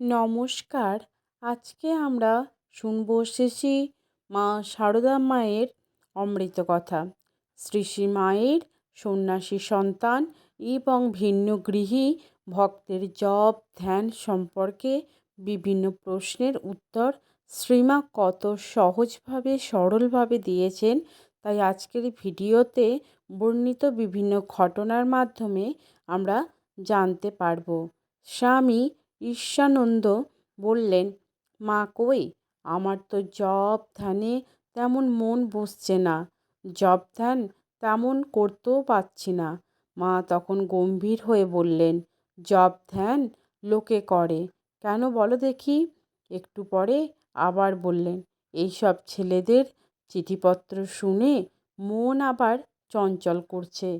নমস্কার, আজকে আমরা শুনব শ্রী মা সারদা মায়ের অমৃত কথা। শ্রী শ্রী মায়ের সন্ন্যাসী সন্তান এবং ভিন্নগৃহী ভক্তের জপ ধ্যান সম্পর্কে বিভিন্ন প্রশ্নের উত্তর শ্রীমা কত সহজভাবে, সরলভাবে দিয়েছেন। তাই আজকের ভিডিওতে বর্ণিত বিভিন্ন ঘটনার মাধ্যমে আমরা জানতে পারব। স্বামী ঈর্ষানন্দ বললেন, মা কই? আমার তো জপ ধ্যানে তেমন মন বসছে না। জপ ধ্যান তেমন করতেও পারছি না। মা তখন গম্ভীর হয়ে বললেন জপ ধ্যান লোকে করে, কেন বলো দেখি? একটু পরে আবার বললেন, এইসব ছেলেদের চিঠিপত্র শুনে মন আবার চঞ্চল করছে।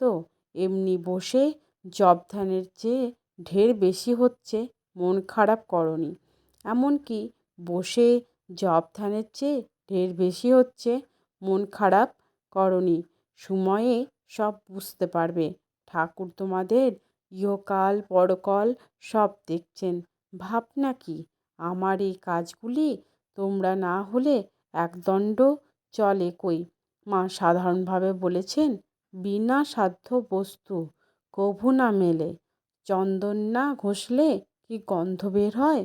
তো এমনি বসে জব ধ্যানের চেয়ে ঢের বেশি হচ্ছে। মন খারাপ করনি। এমনকি বসে জপ ধ্যানের চেয়ে ঢের বেশি হচ্ছে, মন খারাপ করনি। সময়ে সব বুঝতে পারবে। ঠাকুর তোমাদের ইহকাল পরকাল সব দেখছেন। ভাবনা কি? আমার এই কাজগুলি তোমরা না হলে একদণ্ড চলে কই? মা সাধারণভাবে বলেছেন, বিনা সাধ্য বস্তু কভু না মেলে। চন্দন না ঘষলে কি গন্ধ বের হয়?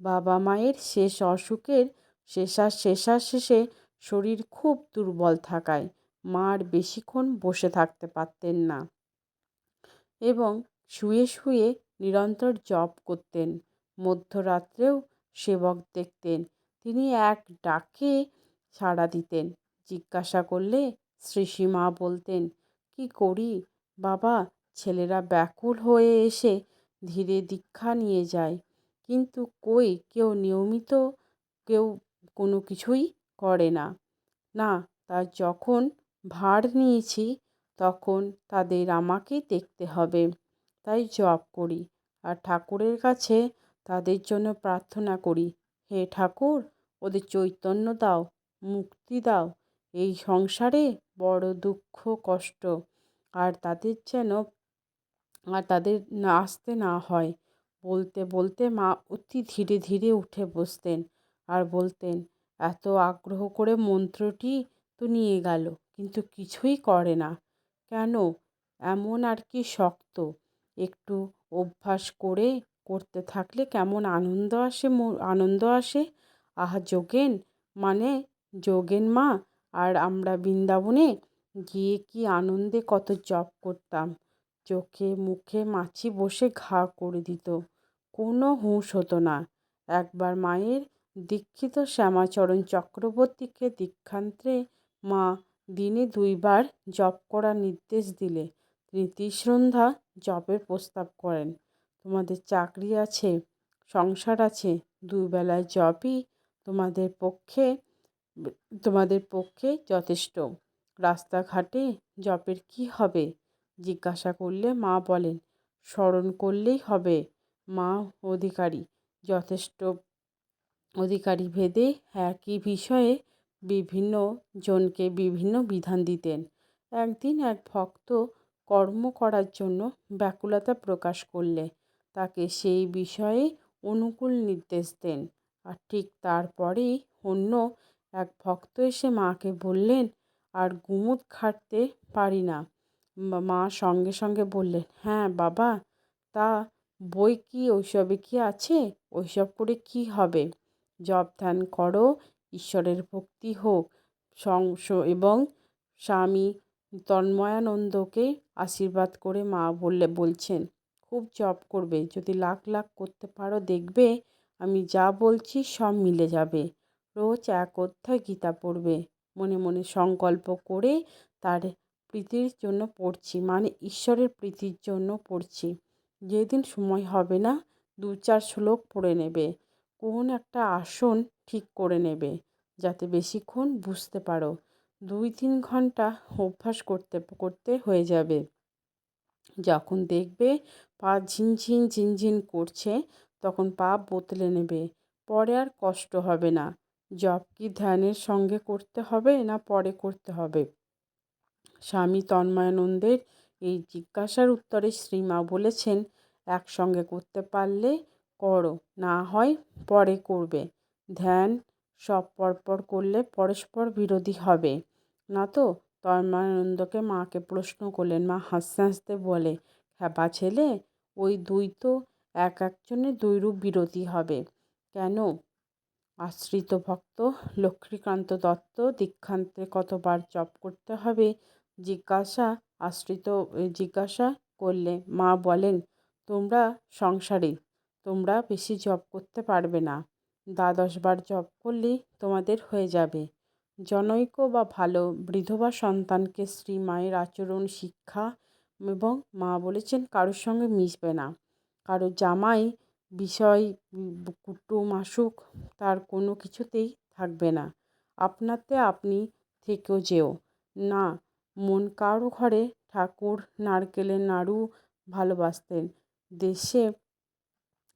বাবা মায়ের শেষ অসুখের শেষার শেষার শেষে শরীর খুব দুর্বল থাকায় মার বেশিক্ষণ বসে থাকতে পারতেন না এবং শুয়ে শুয়ে নিরন্তর জপ করতেন। মধ্যরাত্রেও সেবক দেখতেন। তিনি এক ডাকে সাড়া দিতেন, জিজ্ঞাসা করলে শ্রী মা বলতেন, কি করি? বাবা, ছেলেরা ব্যাকুল হয়ে এসে ধীরে দীক্ষা নিয়ে যায়। কিন্তু কই কেউ নিয়মিত কেউ কোনো কিছুই করে না। না তা যখন ভার নিয়েছি, তখন তাদের আমাকেই দেখতে হবে। তাই জপ করি আর ঠাকুরের কাছে তাদের জন্য প্রার্থনা করি, হে ঠাকুর, ওদের চৈতন্য দাও, মুক্তি দাও। এই সংসারে বড় দুঃখ, কষ্ট, আর তাদের যেন আর তাদের না আসতে না হয়। বলতে বলতে মা অতি ধীরে ধীরে উঠে বসতেন আর বলতেন, এত আগ্রহ করে মন্ত্রটি তো নিয়ে গেল, কিন্তু কিছুই করে না। কেন? এমন আর কি শক্ত। একটু অভ্যাস করে করতে থাকলে কেমন আনন্দ আসে আনন্দ আসে? আহা, যোগেন মানে যোগেন মা, আর আমরা বৃন্দাবনে গিয়ে কি আনন্দে কত জপ করতাম। চোখে মুখে মাছি বসে ঘা করে দিত। কোনো হুঁশ হতো না। একবার মায়ের দীক্ষিত শ্যামাচরণ চক্রবর্তীকে দীক্ষান্তে মা দিনে দুইবার জপ করার নির্দেশ দিলে। তিনি ত্রিসন্ধ্যা জপের প্রস্তাব করেন, তোমাদের চাকরি আছে, সংসার আছে দুবেলায় জপই তোমাদের পক্ষে তোমাদের পক্ষে যথেষ্ট। রাস্তাঘাটে জপের কি হবে? জিজ্ঞাসা করলে, মা বলেন, স্মরণ করলেই হবে। মা অধিকারী, যথেষ্ট অধিকারী ভেদে একই বিষয়ে বিভিন্ন জনকে বিভিন্ন বিধান দিতেন। একদিন এক ভক্ত কর্ম করার জন্য ব্যাকুলতা প্রকাশ করলে, তাকে সেই বিষয়ে অনুকূল নির্দেশ দেন। আর ঠিক তারপরেই অন্য এক ভক্ত এসে মাকে বললেন, আর গুমুট খাটতে পারি না। মা সঙ্গে সঙ্গে বললেন হ্যাঁ বাবা, তা বই কি, ওইসবে কি আছে? ওইসব করে কি হবে? জপ ধ্যান করো, ঈশ্বরের ভক্তি হোক সংস এবং স্বামী তন্ময়ানন্দকে আশীর্বাদ করে মা বললে, বলছেন, খুব জপ করবে, যদি লাখ লাখ করতে পারো, দেখবে আমি যা বলছি সব মিলে যাবে। রোজ এক অধ্যায় গীতা পড়বে। মনে মনে সংকল্প করে তার প্রীতির জন্য পড়ছি মানে ঈশ্বরের প্রীতির জন্য পড়ছি। যেদিন সময় হবে না দু চার শ্লোক পড়ে নেবে। কোন একটা আসন ঠিক করে নেবে, যাতে বেশিক্ষণ বুঝতে পারো। দুই তিন ঘণ্টা অভ্যাস করতে করতে হয়ে যাবে। যখন দেখবে পা ঝিনঝিন ঝিনঝিন করছে, তখন পা বদলে নেবে। পরে আর কষ্ট হবে না। জব কি ধ্যানের সঙ্গে করতে হবে না পরে করতে হবে? স্বামী তন্ময়ানন্দের এই জিজ্ঞাসার উত্তরে শ্রীমা বলেছেন, একসঙ্গে করতে পারলে করো, না হয় পরে করবে। ধ্যান, সব পরপর করলে পরস্পর বিরোধী হবে। না তো? তন্ময়ানন্দকে মাকে প্রশ্ন করলেন। মা হাসতে হাসতে বলে হ্যাপা ছেলে, ওই দুই তো এক একজনের দুই রূপ বিরোধী হবে। কেন? আশ্রিত ভক্ত, লক্ষ্মীকান্ত দত্ত, দীক্ষান্তে কতবার জপ করতে হবে জিজ্ঞাসা, আশ্রিত জিজ্ঞাসা করলে, মা বলেন, তোমরা সংসারী, তোমরা বেশি জব করতে পারবে না। দ্বাদশবার জব করলেই তোমাদের হয়ে যাবে। জনৈক বা ভালো বিধবা সন্তানকে শ্রী মায়ের আচরণ, শিক্ষা এবং মা বলেছেন কারোর সঙ্গে মিশবে না। কারও জামাই, বিষয়, কুটুম আসুক, তার কোনো কিছুতেই থাকবে না। আপনাতে আপনি থেকেও যেও। না মন কারও ঘরে ঠাকুর, নারকেলের নাড়ু ভালোবাসতেন। দেশে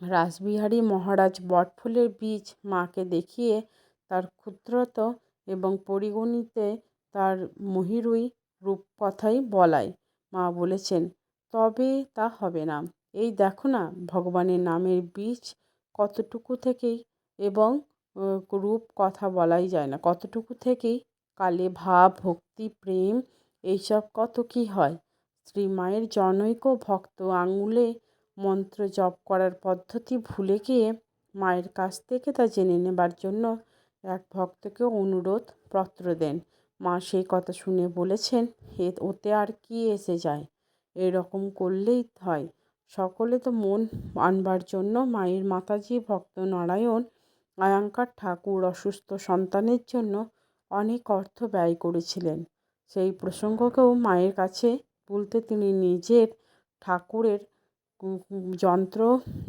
রাসবিহারী মহারাজ বটফুলের বীজ মাকে দেখিয়ে তার ক্ষুদ্রত এবং পরিগণিতে তার মহিরুই রূপকথাই বলায়। মা বলেছেন, তবে তা হবে না। এই দেখো না, ভগবানের নামের বীজ কতটুকু থেকেই এবং রূপ কথা বলাই যায় না। কতটুকু থেকেই কালে ভাব, ভক্তি, প্রেম এইসব কত কী হয়? শ্রী মায়ের জনৈক ভক্ত আঙুলে মন্ত্র জপ করার পদ্ধতি ভুলে গিয়ে মায়ের কাছ থেকে তা জেনে নেবার জন্য এক ভক্তকে অনুরোধ পত্র দেন। মা সেই কথা শুনে বলেছেন, এ, ওতে আর কি এসে যায়? এরকম করলেই হয়। সকলে তো মন আনবার জন্য মায়ের মাতাজি, ভক্ত নারায়ণ, আয়াঙ্কার ঠাকুর, অসুস্থ সন্তানের জন্য অনেক অর্থ ব্যয় করেছিলেন। সেই প্রসঙ্গকেও মায়ের কাছে বলতে তিনি নিজের ঠাকুরের যন্ত্র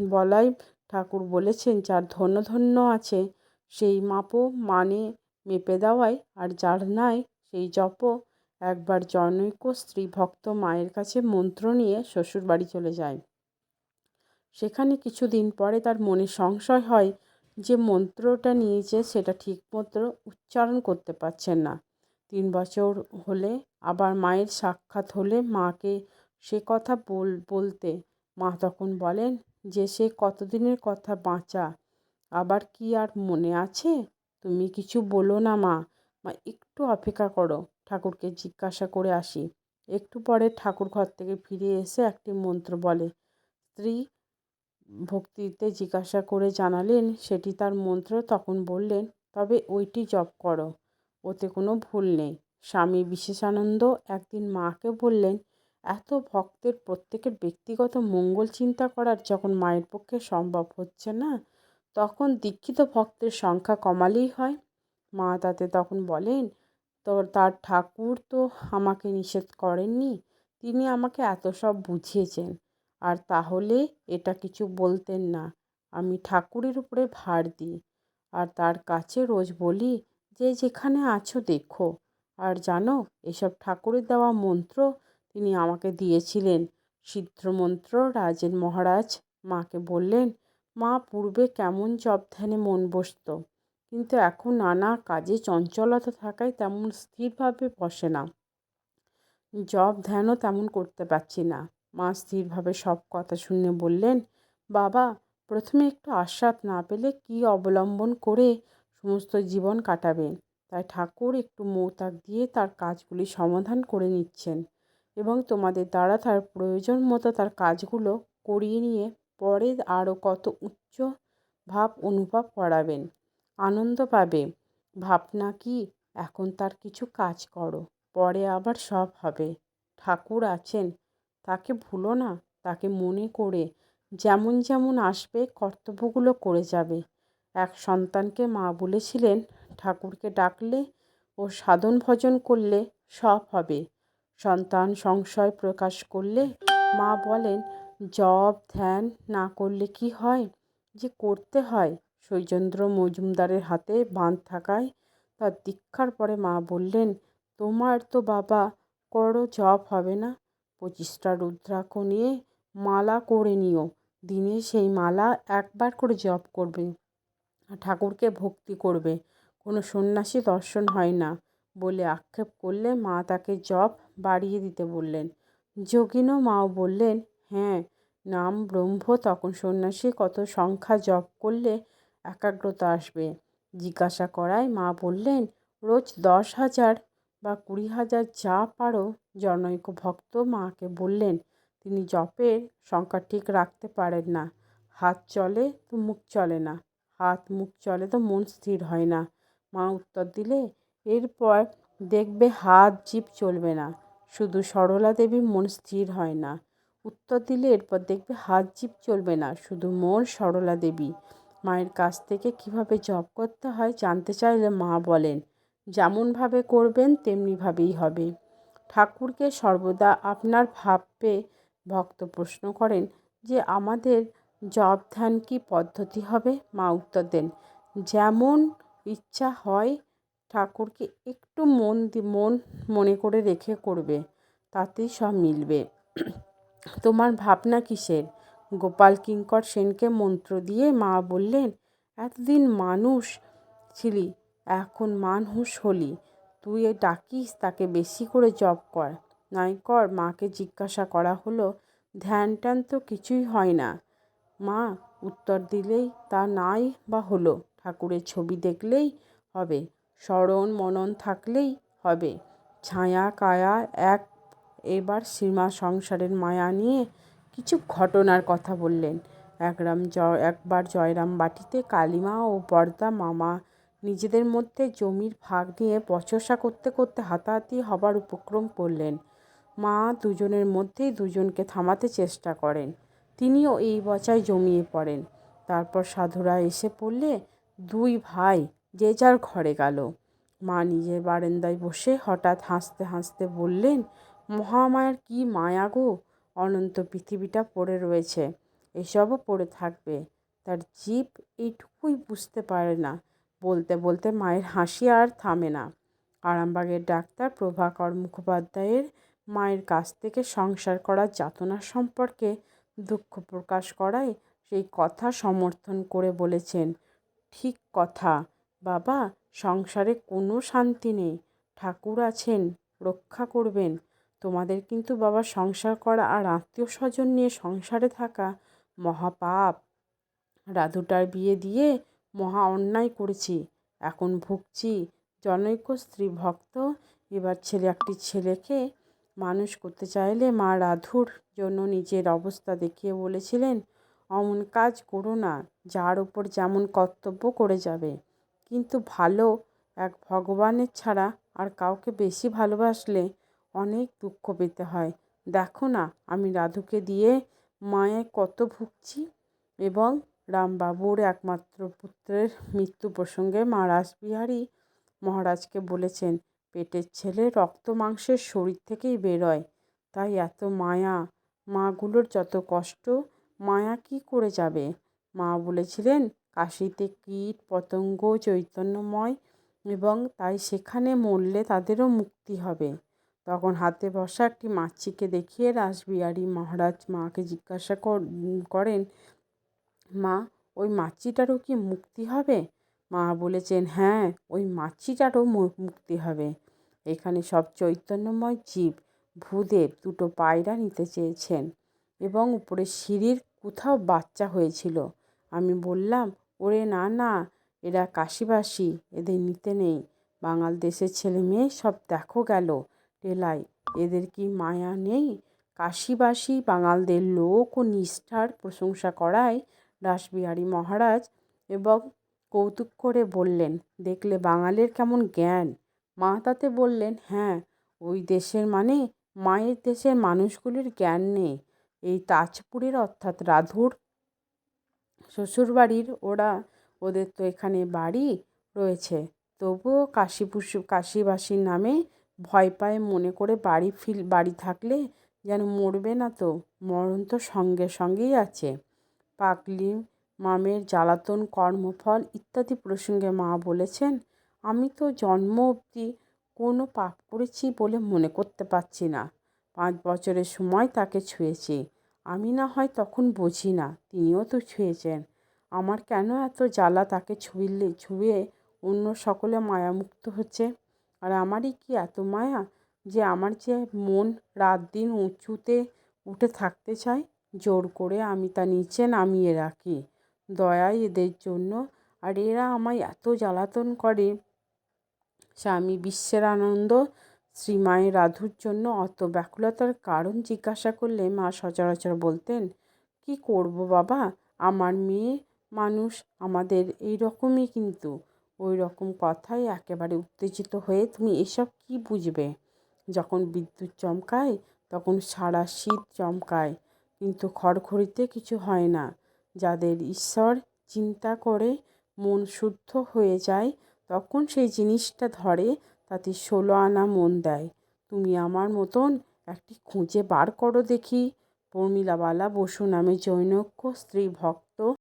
বলাই ঠাকুর বলেছেন, যার ধন্য ধন্য আছে সেই মাপও মানে মেপে দেওয়ায় আর যার নাই সেই জপও। একবার জনৈক স্ত্রী ভক্ত মায়ের কাছে মন্ত্র নিয়ে শ্বশুরবাড়ি চলে যায়। সেখানে কিছুদিন পরে তার মনে সংশয় হয় যে মন্ত্রটা নিয়েছে সেটা ঠিক মতো উচ্চারণ করতে পারছেন না। তিন বছর হলে আবার মায়ের সাক্ষাৎ হলে মাকে সে কথা বল, বলতে। মা তখন বলেন যে, সে কতদিনের কথা বাঁচা? আবার কি আর মনে আছে? তুমি কিছু বলো না মা। মা, একটু অপেক্ষা করো। ঠাকুরকে জিজ্ঞাসা করে আসি। একটু পরে ঠাকুর ঘর থেকে ফিরে এসে একটি মন্ত্র বলে। স্ত্রী ভক্তিতে জিজ্ঞাসা করে জানালেন, সেটি তার মন্ত্র? তখন বললেন, তবে ওইটি জপ করো। ওতে কোনো ভুল নেই। স্বামী বিশেষানন্দ একদিন মাকে বললেন, এত ভক্তের প্রত্যেকের ব্যক্তিগত মঙ্গল চিন্তা করার যখন মায়ের পক্ষে সম্ভব হচ্ছে না, তখন দীক্ষিত ভক্তের সংখ্যা কমালেই হয়। মা তাতে তখন বলেন তো তার ঠাকুর তো আমাকে নিষেধ করেননি, তিনি আমাকে এত সব বুঝিয়েছেন, আর তাহলে এটা কিছু বলতেন না, আমি ঠাকুরের উপরে ভার দিই, আর তার কাছে রোজ বলি যে যেখানে আছো দেখো। আর জানো, এসব ঠাকুরের দেওয়া মন্ত্র তিনি আমাকে দিয়েছিলেন। সিদ্ধ মন্ত্র রাজেন মহারাজ মাকে বললেন, মা, পূর্বে কেমন জব ধ্যানে মন বসত। কিন্তু এখন নানা কাজে চঞ্চলতা থাকায় তেমন স্থিরভাবে বসে না। জব ধ্যানও তেমন করতে পারছি না। মা স্থিরভাবে সব কথা শুনে বললেন, বাবা, প্রথমে একটু আস্বাদ না পেলে কি অবলম্বন করে সমস্ত জীবন কাটাবেন। তাই ঠাকুর একটু মৌতাক দিয়ে তার কাজগুলি সমাধান করে নিচ্ছেন এবং তোমাদের দ্বারা তার প্রয়োজন মতো তার কাজগুলো করিয়ে নিয়ে পরে আরও কত উচ্চ ভাব অনুভব করাবেন। আনন্দ পাবে। ভাবনা কি? এখন তার কিছু কাজ করো, পরে আবার সব হবে। ঠাকুর আছেন, তাকে ভুলো না, তাকে মনে করে যেমন যেমন আসবে, কর্তব্যগুলো করে যাবে। এক সন্তানকে মা বলেছিলেন, ঠাকুরকে ডাকলে ও সাধন ভজন করলে সব হবে। সন্তান সংশয় প্রকাশ করলে মা বলেন জব ধ্যান না করলে কি হয়? যে করতে হয়। শৈজেন্দ্র মজুমদারের হাতে বাঁধ থাকায় তার দীক্ষার পরে মা বললেন, তোমার তো বাবা করো জব হবে না। পঁচিশটা রুদ্রাক্ষ নিয়ে মালা করে নিও। দিনে সেই মালা একবার করে জপ করবে। ঠাকুরকে ভক্তি করবে। কোনো সন্ন্যাসী দর্শন হয় না বলে আক্ষেপ করলে মা তাকে জপ বাড়িয়ে দিতে বললেন। যোগিনও মাও বললেন হ্যাঁ নাম ব্রহ্ম, তখন সন্ন্যাসী কত সংখ্যা জপ করলে একাগ্রতা আসবে। জিজ্ঞাসা করায় মা বললেন, রোজ দশ হাজার বা কুড়ি হাজার যা পারো জনৈক ভক্ত মাকে বললেন, তিনি জপের সংখ্যা ঠিক রাখতে পারেন না। হাত চলে তো মুখ চলে না। হাত মুখ চলে তো মন স্থির হয় না। মা উত্তর দিলে, এরপর দেখবে হাত জিভ চলবে না। শুধু সরলা দেবী মন স্থির হয় না। উত্তর দিলে, এরপর দেখবে হাত জিভ চলবে না, শুধু মন সরলা দেবী। মায়ের কাছ থেকে কীভাবে জপ করতে হয় জানতে চাইলে মা বলেন, যেমনভাবে করবেন, তেমনিভাবেই হবে। ঠাকুরকে সর্বদা আপনার ভাববে। ভক্ত প্রশ্ন করেন যে, আমাদের জপ ধ্যান কি পদ্ধতি হবে? মা উত্তর দেন, যেমন ইচ্ছা হয়, ঠাকুরকে একটু মন মন মনে করে রেখে করবে, তাতেই সব মিলবে। তোমার ভাবনা কিসের? গোপাল কিঙ্কর সেনকে মন্ত্র দিয়ে মা বললেন, এতদিন মানুষ ছিলি, এখন মানুষ হলি, তুই ডাকিস, তাকে বেশি করে জব কর। নাই কর, মাকে জিজ্ঞাসা করা হলো ধ্যান ট্যান তো কিছুই হয় না। মা, উত্তর দিলেই তা নাই বা হলো। ঠাকুরের ছবি দেখলেই হবে, স্মরণ মনন থাকলেই হবে। ছায়া কায়া এক, এবার সীমা সংসারের মায়া নিয়ে কিছু ঘটনার কথা বললেন। একরাম জয়, একবার জয়রাম বাটিতে কালিমা ও পর্দা মামা নিজেদের মধ্যে জমির ভাগ নিয়ে বচসা করতে করতে হাতাহাতি হবার উপক্রম করলেন। মা দুজনের মধ্যেই দুজনকে থামাতে চেষ্টা করেন। তিনিও এই বচায় জমিয়ে পড়েন। তারপর সাধুরা এসে পড়লে দুই ভাই যে যার ঘরে গেল। মা নিজের বারান্দায় বসে হঠাৎ হাসতে হাসতে বললেন, মহামায়ার কি মায়া গো! অনন্ত পৃথিবীটা পড়ে রয়েছে। এসবও পড়ে থাকবে। তার জীব এইটুকুই বুঝতে পারে না। বলতে বলতে মায়ের হাসি আর থামে না। আরামবাগের ডাক্তার প্রভাকর মুখোপাধ্যায়ের মায়ের কাছ থেকে সংসার করার যাতনা সম্পর্কে দুঃখ প্রকাশ করায় সেই কথা সমর্থন করে বলেছেন, ঠিক কথা, বাবা, সংসারে কোনো শান্তি নেই। ঠাকুর আছেন, রক্ষা করবেন। তোমাদের কিন্তু বাবা সংসার করা আর আত্মীয় স্বজন নিয়ে সংসারে থাকা মহাপাপ। রাধুটার বিয়ে দিয়ে মহা অন্যায় করেছি। এখন ভুগছি। জনৈক স্ত্রী ভক্ত এবার ছেলে একটি ছেলেকে মানুষ করতে চাইলে মা রাধুর জন্য নিজের অবস্থা দেখিয়ে বলেছিলেন, অমন কাজ করো না, যার ওপর যেমন কর্তব্য করে যাবে। কিন্তু ভালো এক ভগবানের ছাড়া আর কাউকে বেশি ভালোবাসলে অনেক দুঃখ পেতে হয়। দেখো না, আমি রাধুকে দিয়ে মায়ে কত ভুগছি? এবং রামবাবুর একমাত্র পুত্রের মৃত্যু প্রসঙ্গে মা রাসবিহারী মহারাজকে বলেছেন পেটের ছেলে রক্ত মাংসের শরীর থেকেই বেরোয়। তাই এত মায়া, মাগুলোর যত কষ্ট, মায়া কি করে যাবে? মা বলেছিলেন, কাশিতে কীট, পতঙ্গ, চৈতন্যময় এবং তাই সেখানে মরলে তাদেরও মুক্তি হবে। তখন হাতে বসা একটি মাছিকে দেখিয়ে রাসবিহারী মহারাজ মাকে জিজ্ঞাসা করেন, মা, ওই মাছিটারও কি মুক্তি হবে? মা বলেছেন হ্যাঁ ওই মাছিটারও মুক্তি হবে। এখানে সব চৈতন্যময় জীব ভূদেব দুটো পায়রা নিতে চেয়েছেন এবং উপরে সিঁড়ির কোথাও বাচ্চা হয়েছিল। আমি বললাম, ওরে না না, এরা কাশিবাসী, এদের নিতে নেই। বাঙাল দেশের ছেলে মেয়ে সব দেখো গেল টেলায় এদের কি মায়া নেই? কাশিবাসী, বাঙালদের লোক ও নিষ্ঠার প্রশংসা করায় রাসবিহারী মহারাজ এবং কৌতুক করে বললেন, দেখলে বাঙালির কেমন জ্ঞান। মা তাতে বললেন হ্যাঁ ওই দেশের মানে মায়ের দেশের মানুষগুলির জ্ঞান নেই। এই তাজপুরের অর্থাৎ রাধুর শ্বশুরবাড়ির ওরা, ওদের তো এখানে বাড়ি রয়েছে। তবুও কাশীপুষু কাশীবাসীর নামে ভয় পায়, মনে করে বাড়ি ফিল, বাড়ি থাকলে যেন মরবে না তো, মরণ তো সঙ্গে সঙ্গেই আছে। পাগলি, মামের জ্বালাতন কর্মফল ইত্যাদি প্রসঙ্গে মা বলেছেন আমি তো জন্ম অবধি কোনো পাপ করেছি বলে মনে করতে পারছি না। পাঁচ বছরের সময় তাকে ছুঁয়েছি। আমি না হয় তখন বুঝি না, তিনিও তো ছুঁয়েছেন। আমার কেন এত জ্বালা তাকে ছুঁইলে, ছুঁয়ে অন্য সকলে মায়ামুক্ত হচ্ছে? আর আমারই কি এত মায়া যে আমার যে মন রাত দিন উঁচুতে উঠে থাকতে চায়? জোর করে আমি তা নিচে নামিয়ে রাখি। দয়াই এদের জন্য। আর এরা আমায় এত জ্বালাতন করে স্বামী বিশ্বের আনন্দ শ্রীমায়ের রাধুর জন্য অত ব্যাকুলতার কারণ জিজ্ঞাসা করলে মা সচরাচর বলতেন, কি করব বাবা? আমার মেয়ে মানুষ আমাদের এই রকমই কিন্তু। ওই রকম কথাই একেবারে উত্তেজিত হয়ে তুমি এসব কি বুঝবে? যখন বিদ্যুৎ চমকায়, তখন সারা শীত চমকায়। কিন্তু খড়খড়িতে কিছু হয় না। যাদের ঈশ্বর চিন্তা করে মন শুদ্ধ হয়ে যায় তখন সেই জিনিসটা ধরে, তাতে ষোলো আনা মন দেয়। তুমি আমার মতন একটি খুঁজে বার করো দেখি। প্রমীলাবালা বসু নামে জৈনক্ষ স্ত্রী ভক্ত